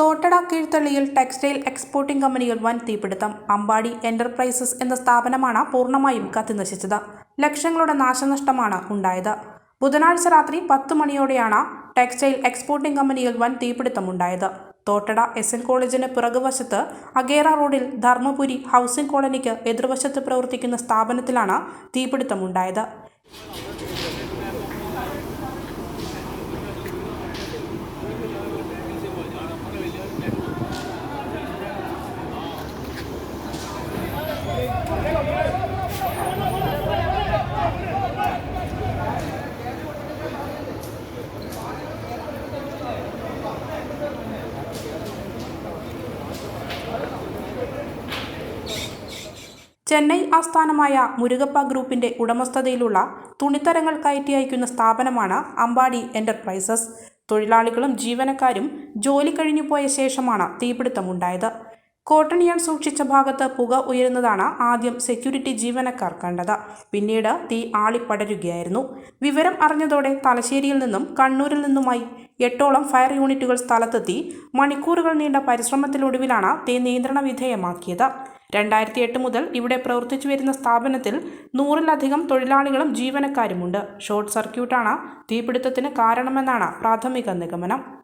Thottada കീഴ്ത്തള്ളിയിൽ textile exporting കമ്പനികൾ വൻ തീപിടുത്തം. അമ്പാടി എന്റർപ്രൈസസ് എന്ന സ്ഥാപനമാണ് പൂർണമായും കത്തിനശിച്ചത്. ലക്ഷങ്ങളുടെ നാശനഷ്ടമാണ് ഉണ്ടായത്. ബുധനാഴ്ച രാത്രി പത്ത് മണിയോടെയാണ് ടെക്സ്റ്റൈൽ എക്സ്പോർട്ടിംഗ് കമ്പനിയിൽ വൻ തീപിടുത്തമുണ്ടായത്. തോട്ടട എസ് എൻ കോളേജിന് പിറകുവശത്ത് അഗേറ റോഡിൽ ധർമ്മപുരി ഹൗസിംഗ് കോളനിക്ക് എതിർവശത്ത് പ്രവർത്തിക്കുന്ന സ്ഥാപനത്തിലാണ് തീപിടുത്തമുണ്ടായത്. ചെന്നൈ ആസ്ഥാനമായ മുരുകപ്പ ഗ്രൂപ്പിന്റെ ഉടമസ്ഥതയിലുള്ള തുണിത്തരങ്ങൾ കയറ്റി അയക്കുന്ന സ്ഥാപനമാണ് അമ്പാടി എന്റർപ്രൈസസ്. തൊഴിലാളികളും ജീവനക്കാരും ജോലി കഴിഞ്ഞു പോയ ശേഷമാണ് തീപിടുത്തമുണ്ടായത്. കോട്ടൺ യാൻ സൂക്ഷിച്ച ഭാഗത്ത് പുക ഉയരുന്നതാണ് ആദ്യം സെക്യൂരിറ്റി ജീവനക്കാർ കണ്ടത്. പിന്നീട് തീ ആളിപ്പടരുകയായിരുന്നു. വിവരം അറിഞ്ഞതോടെ തലശ്ശേരിയിൽ നിന്നും കണ്ണൂരിൽ നിന്നുമായി എട്ടോളം ഫയർ യൂണിറ്റുകൾ സ്ഥലത്തെത്തി മണിക്കൂറുകൾ നീണ്ട പരിശ്രമത്തിലൊടുവിലാണ് തീ നിയന്ത്രണ വിധേയമാക്കിയത്. രണ്ടായിരത്തി എട്ട് മുതൽ ഇവിടെ പ്രവർത്തിച്ചു വരുന്ന സ്ഥാപനത്തിൽ നൂറിലധികം തൊഴിലാളികളും ജീവനക്കാരുമുണ്ട്. ഷോർട്ട് സർക്യൂട്ടാണ് തീപിടുത്തത്തിന് കാരണമെന്നാണ് പ്രാഥമിക നിഗമനം.